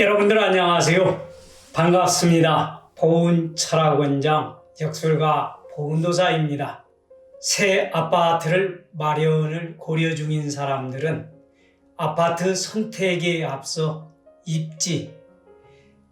여러분들 안녕하세요. 반갑습니다. 보은 철학원장 역술가 보은도사입니다. 새 아파트를 마련을 고려 중인 사람들은 아파트 선택에 앞서 입지,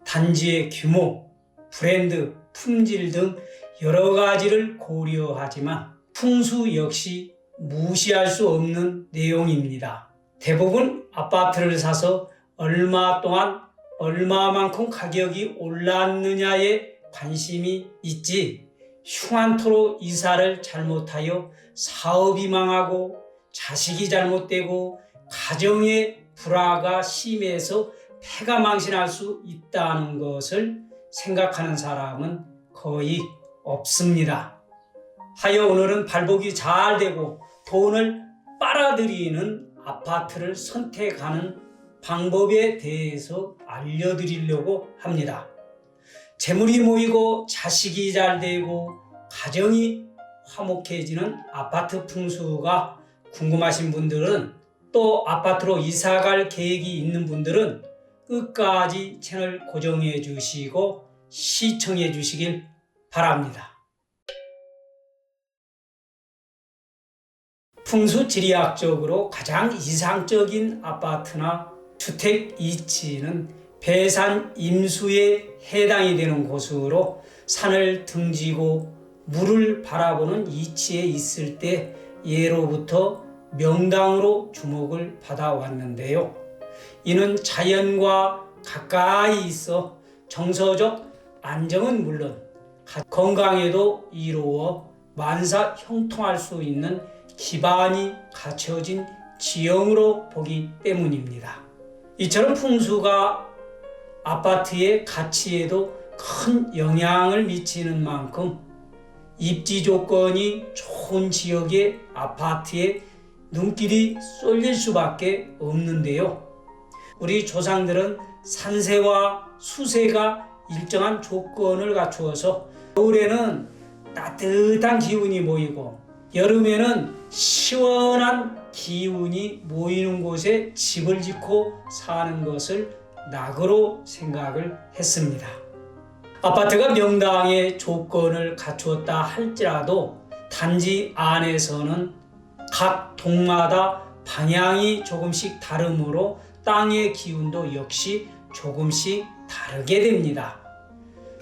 단지의 규모, 브랜드, 품질 등 여러 가지를 고려하지만 풍수 역시 무시할 수 없는 내용입니다. 대부분 아파트를 사서 얼마 동안 얼마만큼 가격이 올랐느냐에 관심이 있지 흉한토로 이사를 잘못하여 사업이 망하고 자식이 잘못되고 가정의 불화가 심해서 폐가 망신할 수 있다는 것을 생각하는 사람은 거의 없습니다. 하여 오늘은 발복이 잘 되고 돈을 빨아들이는 아파트를 선택하는 방법에 대해서 알려드리려고 합니다. 재물이 모이고 자식이 잘 되고 가정이 화목해지는 아파트 풍수가 궁금하신 분들은 또 아파트로 이사 갈 계획이 있는 분들은 끝까지 채널 고정해 주시고 시청해 주시길 바랍니다. 풍수 지리학적으로 가장 이상적인 아파트나 주택 이치는 배산 임수에 해당이 되는 곳으로 산을 등지고 물을 바라보는 이치에 있을 때 예로부터 명당으로 주목을 받아왔는데요. 이는 자연과 가까이 있어 정서적 안정은 물론 건강에도 이루어 만사 형통할 수 있는 기반이 갖춰진 지형으로 보기 때문입니다. 이처럼 풍수가 아파트의 가치에도 큰 영향을 미치는 만큼 입지 조건이 좋은 지역의 아파트에 눈길이 쏠릴 수밖에 없는데요. 우리 조상들은 산세와 수세가 일정한 조건을 갖추어서 겨울에는 따뜻한 기운이 모이고 여름에는 시원한 기운이 모이는 곳에 집을 짓고 사는 것을 낙으로 생각을 했습니다. 아파트가 명당의 조건을 갖추었다 할지라도 단지 안에서는 각 동마다 방향이 조금씩 다르므로 땅의 기운도 역시 조금씩 다르게 됩니다.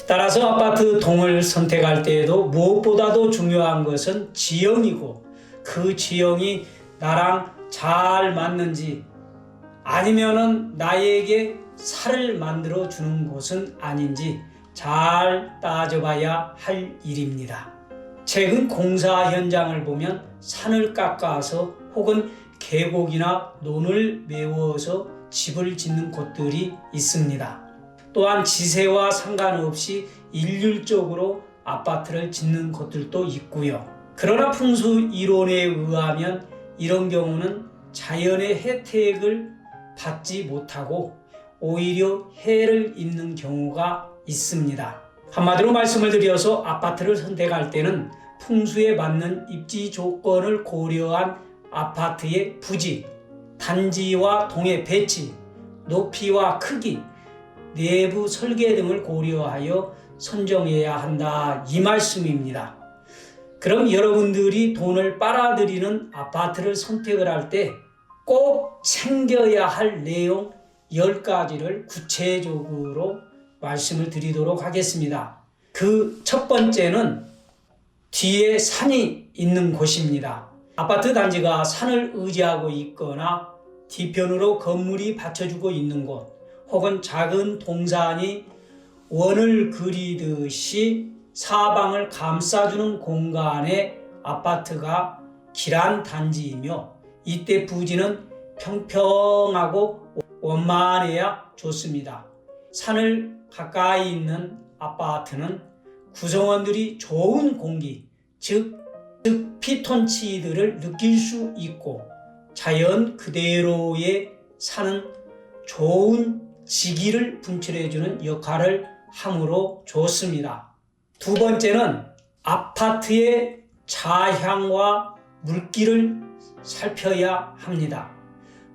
따라서 아파트 동을 선택할 때에도 무엇보다도 중요한 것은 지형이고 그 지형이 나랑 잘 맞는지 아니면은 나에게 살을 만들어 주는 곳은 아닌지 잘 따져봐야 할 일입니다. 최근 공사 현장을 보면 산을 깎아서 혹은 계곡이나 논을 메워서 집을 짓는 곳들이 있습니다. 또한 지세와 상관없이 일률적으로 아파트를 짓는 곳들도 있고요. 그러나 풍수 이론에 의하면 이런 경우는 자연의 혜택을 받지 못하고 오히려 해를 입는 경우가 있습니다. 한마디로 말씀을 드려서 아파트를 선택할 때는 풍수에 맞는 입지 조건을 고려한 아파트의 부지, 단지와 동의 배치, 높이와 크기, 내부 설계 등을 고려하여 선정해야 한다 이 말씀입니다. 그럼 여러분들이 돈을 빨아들이는 아파트를 선택을 할 때 꼭 챙겨야 할 내용 10가지를 구체적으로 말씀을 드리도록 하겠습니다. 그 첫 번째는 뒤에 산이 있는 곳입니다. 아파트 단지가 산을 의지하고 있거나 뒤편으로 건물이 받쳐주고 있는 곳, 혹은 작은 동산이 원을 그리듯이 사방을 감싸주는 공간에 아파트가 길한 단지이며 이때 부지는 평평하고 원만해야 좋습니다. 산을 가까이 있는 아파트는 구성원들이 좋은 공기, 즉, 즉 피톤치드를 느낄 수 있고 자연 그대로의 사는 좋은 지기를 분출해주는 역할을 함으로 좋습니다. 두 번째는 아파트의 자향과 물기를 살펴야 합니다.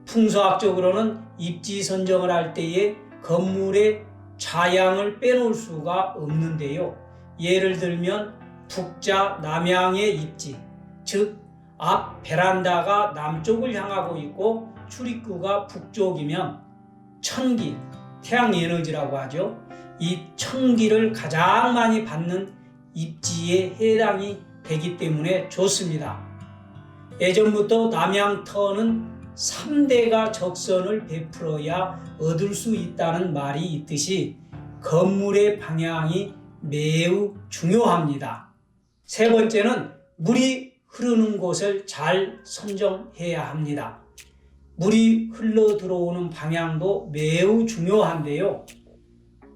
풍수학적으로는 입지 선정을 할 때에 건물의 좌양을 빼놓을 수가 없는데요. 예를 들면 북자 남향의 입지, 즉 앞 베란다가 남쪽을 향하고 있고 출입구가 북쪽이면 천기, 태양 에너지라고 하죠. 이 천기를 가장 많이 받는 입지에 해당이 되기 때문에 좋습니다. 예전부터 남양터는 3대가 적선을 베풀어야 얻을 수 있다는 말이 있듯이 건물의 방향이 매우 중요합니다. 세 번째는 물이 흐르는 곳을 잘 선정해야 합니다. 물이 흘러 들어오는 방향도 매우 중요한데요.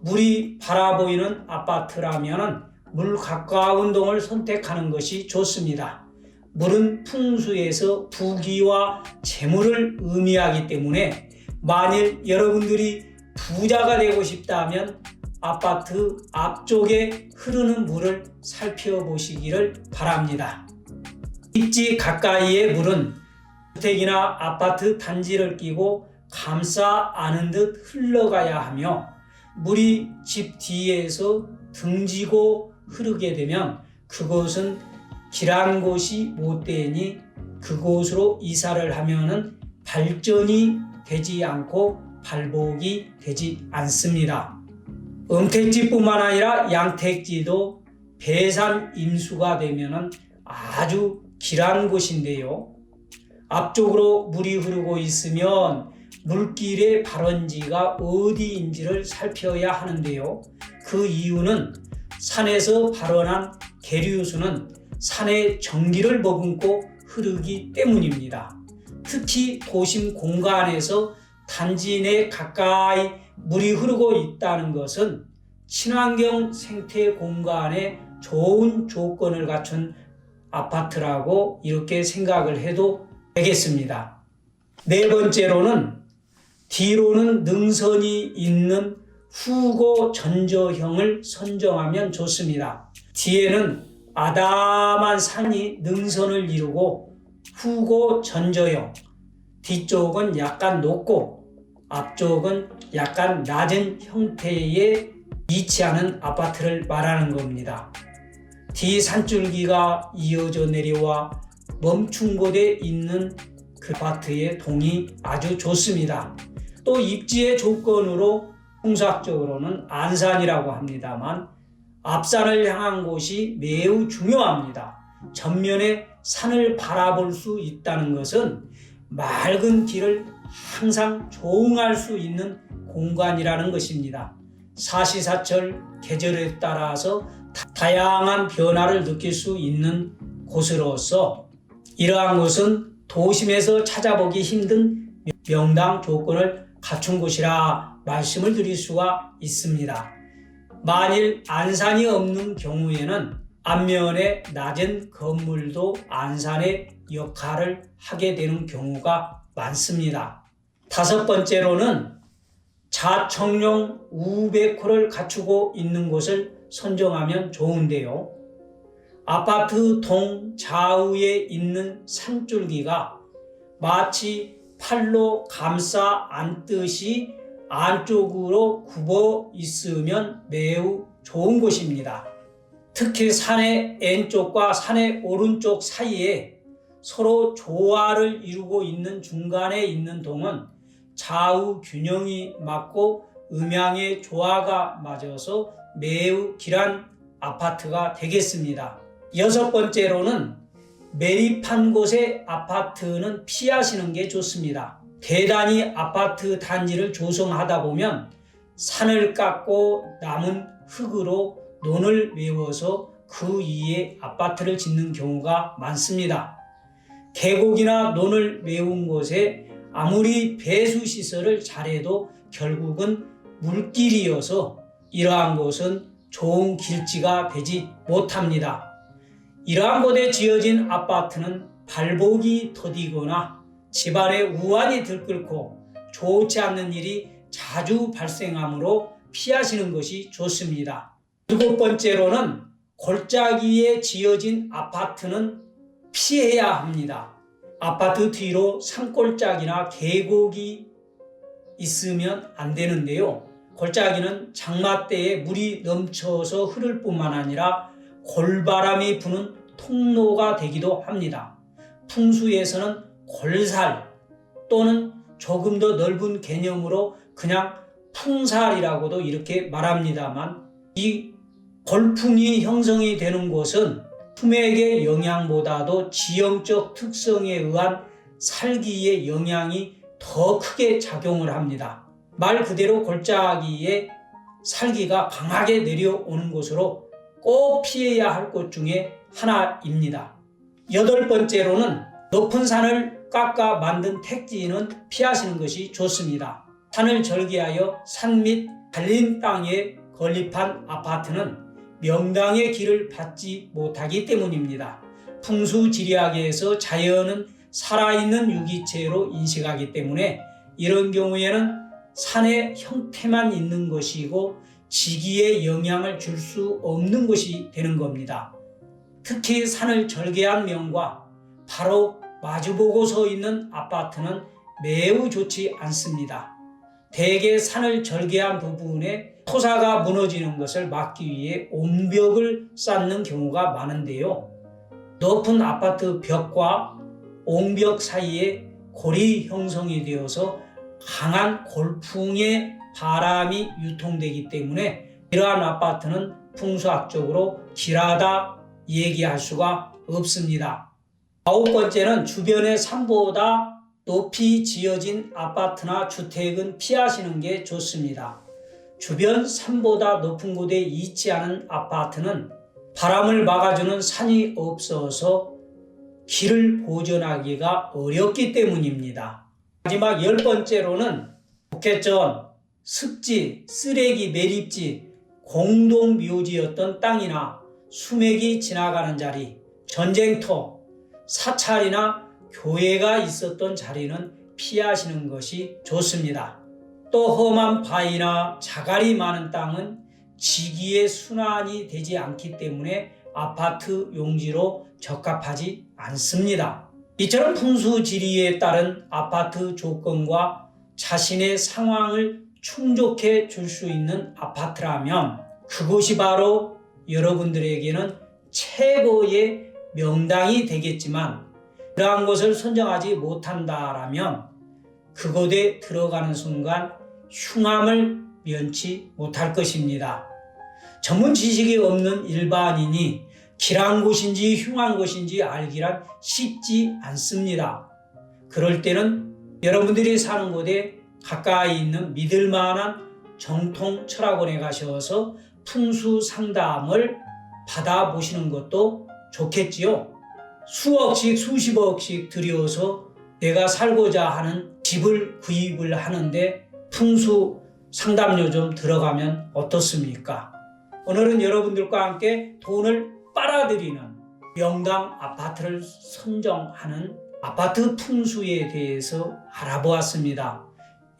물이 바라보이는 아파트라면 물 가까운 동을 선택하는 것이 좋습니다. 물은 풍수에서 부귀와 재물을 의미하기 때문에 만일 여러분들이 부자가 되고 싶다면 아파트 앞쪽에 흐르는 물을 살펴보시기를 바랍니다. 입지 가까이의 물은 주택이나 아파트 단지를 끼고 감싸 안은 듯 흘러가야 하며 물이 집 뒤에서 등지고 흐르게 되면 그곳은 길한 곳이 못 되니 그곳으로 이사를 하면은 발전이 되지 않고 발복이 되지 않습니다. 음택지뿐만 아니라 양택지도 배산 임수가 되면은 아주 길한 곳인데요. 앞쪽으로 물이 흐르고 있으면 물길의 발원지가 어디인지를 살펴야 하는데요. 그 이유는 산에서 발원한 계류수는 산의 전기를 머금고 흐르기 때문입니다. 특히 도심 공간에서 단지 내 가까이 물이 흐르고 있다는 것은 친환경 생태 공간에 좋은 조건을 갖춘 아파트라고 이렇게 생각을 해도 되겠습니다. 네 번째로는 뒤로는 능선이 있는 후고 전저형을 선정하면 좋습니다. 뒤에는 아담한 산이 능선을 이루고 후고 전저형, 뒤쪽은 약간 높고 앞쪽은 약간 낮은 형태의 위치하는 아파트를 말하는 겁니다. 뒤 산줄기가 이어져 내려와 멈춘 곳에 있는 그 아파트의 동이 아주 좋습니다. 또 입지의 조건으로 풍수학적으로는 안산이라고 합니다만 앞산을 향한 곳이 매우 중요합니다. 전면에 산을 바라볼 수 있다는 것은 맑은 길을 항상 조응할 수 있는 공간이라는 것입니다. 사시사철 계절에 따라서 다양한 변화를 느낄 수 있는 곳으로서 이러한 곳은 도심에서 찾아보기 힘든 명당 조건을 갖춘 곳이라 말씀을 드릴 수가 있습니다. 만일 안산이 없는 경우에는 앞면에 낮은 건물도 안산의 역할을 하게 되는 경우가 많습니다. 다섯 번째로는 자청용 우백호를 갖추고 있는 곳을 선정하면 좋은데요. 아파트 동 좌우에 있는 산줄기가 마치 팔로 감싸 안듯이 안쪽으로 굽어 있으면 매우 좋은 곳입니다. 특히 산의 왼쪽과 산의 오른쪽 사이에 서로 조화를 이루고 있는 중간에 있는 동은 좌우 균형이 맞고 음양의 조화가 맞아서 매우 길한 아파트가 되겠습니다. 여섯 번째로는 매립한 곳의 아파트는 피하시는 게 좋습니다. 대단히 아파트 단지를 조성하다 보면 산을 깎고 남은 흙으로 논을 메워서 그 위에 아파트를 짓는 경우가 많습니다. 계곡이나 논을 메운 곳에 아무리 배수 시설을 잘해도 결국은 물길이어서 이러한 곳은 좋은 길지가 되지 못합니다. 이러한 곳에 지어진 아파트는 발복이 더디거나 집안에 우환이 들끓고 좋지 않는 일이 자주 발생하므로 피하시는 것이 좋습니다. 일곱 번째로는 골짜기에 지어진 아파트는 피해야 합니다. 아파트 뒤로 산골짜기나 계곡이 있으면 안 되는데요. 골짜기는 장마 때에 물이 넘쳐서 흐를 뿐만 아니라 골바람이 부는 통로가 되기도 합니다. 풍수에서는 골살 또는 조금 더 넓은 개념으로 그냥 풍살이라고도 이렇게 말합니다만 이 골풍이 형성이 되는 곳은 품액의 영향보다도 지형적 특성에 의한 살기의 영향이 더 크게 작용을 합니다. 말 그대로 골짜기에 살기가 강하게 내려오는 곳으로 꼭 피해야 할 곳 중에 하나입니다. 여덟 번째로는 높은 산을 깎아 만든 택지는 피하시는 것이 좋습니다. 산을 절개하여 산및 갈린 땅에 건립한 아파트는 명당의 길을 받지 못하기 때문입니다. 풍수지리학에서 자연은 살아있는 유기체로 인식하기 때문에 이런 경우에는 산의 형태만 있는 것이고 지기에 영향을 줄 수 없는 것이 되는 겁니다. 특히 산을 절개한 면과 바로 마주보고 서 있는 아파트는 매우 좋지 않습니다. 대개 산을 절개한 부분에 토사가 무너지는 것을 막기 위해 옹벽을 쌓는 경우가 많은데요. 높은 아파트 벽과 옹벽 사이에 골이 형성이 되어서 강한 골풍의 바람이 유통되기 때문에 이러한 아파트는 풍수학적으로 길하다 얘기할 수가 없습니다. 아홉 번째는 주변의 산보다 높이 지어진 아파트나 주택은 피하시는 게 좋습니다. 주변 산보다 높은 곳에 위치하는 아파트는 바람을 막아주는 산이 없어서 길을 보존하기가 어렵기 때문입니다. 마지막 열 번째로는 국회전, 습지, 쓰레기 매립지, 공동 묘지였던 땅이나 수맥이 지나가는 자리, 전쟁터, 사찰이나 교회가 있었던 자리는 피하시는 것이 좋습니다. 또 험한 바위나 자갈이 많은 땅은 지기의 순환이 되지 않기 때문에 아파트 용지로 적합하지 않습니다. 이처럼 풍수지리에 따른 아파트 조건과 자신의 상황을 충족해 줄 수 있는 아파트라면 그곳이 바로 여러분들에게는 최고의 명당이 되겠지만 그러한 것을 선정하지 못한다라면 그곳에 들어가는 순간 흉함을 면치 못할 것입니다. 전문 지식이 없는 일반인이 길한 곳인지 흉한 곳인지 알기란 쉽지 않습니다. 그럴 때는 여러분들이 사는 곳에 가까이 있는 믿을 만한 정통 철학원에 가셔서 풍수 상담을 받아보시는 것도 좋겠지요. 수억씩 수십억씩 들여서 내가 살고자 하는 집을 구입을 하는데 풍수 상담료 좀 들어가면 어떻습니까? 오늘은 여러분들과 함께 돈을 빨아들이는 명당 아파트를 선정하는 아파트 풍수에 대해서 알아보았습니다.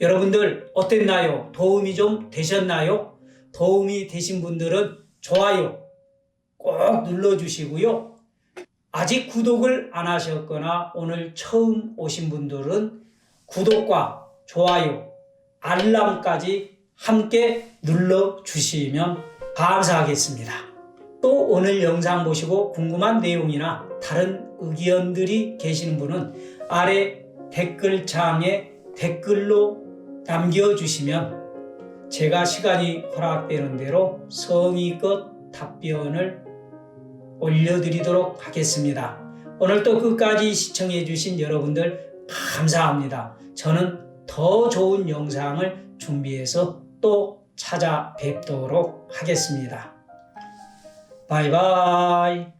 여러분들 어땠나요? 도움이 좀 되셨나요? 도움이 되신 분들은 좋아요 꼭 눌러주시고요. 아직 구독을 안 하셨거나 오늘 처음 오신 분들은 구독과 좋아요, 알람까지 함께 눌러주시면 감사하겠습니다. 또 오늘 영상 보시고 궁금한 내용이나 다른 의견들이 계시는 분은 아래 댓글창에 댓글로 남겨주시면 제가 시간이 허락되는 대로 성의껏 답변을 올려드리도록 하겠습니다. 오늘 또 끝까지 시청해주신 여러분들 감사합니다. 저는 더 좋은 영상을 준비해서 또 찾아뵙도록 하겠습니다. 바이바이.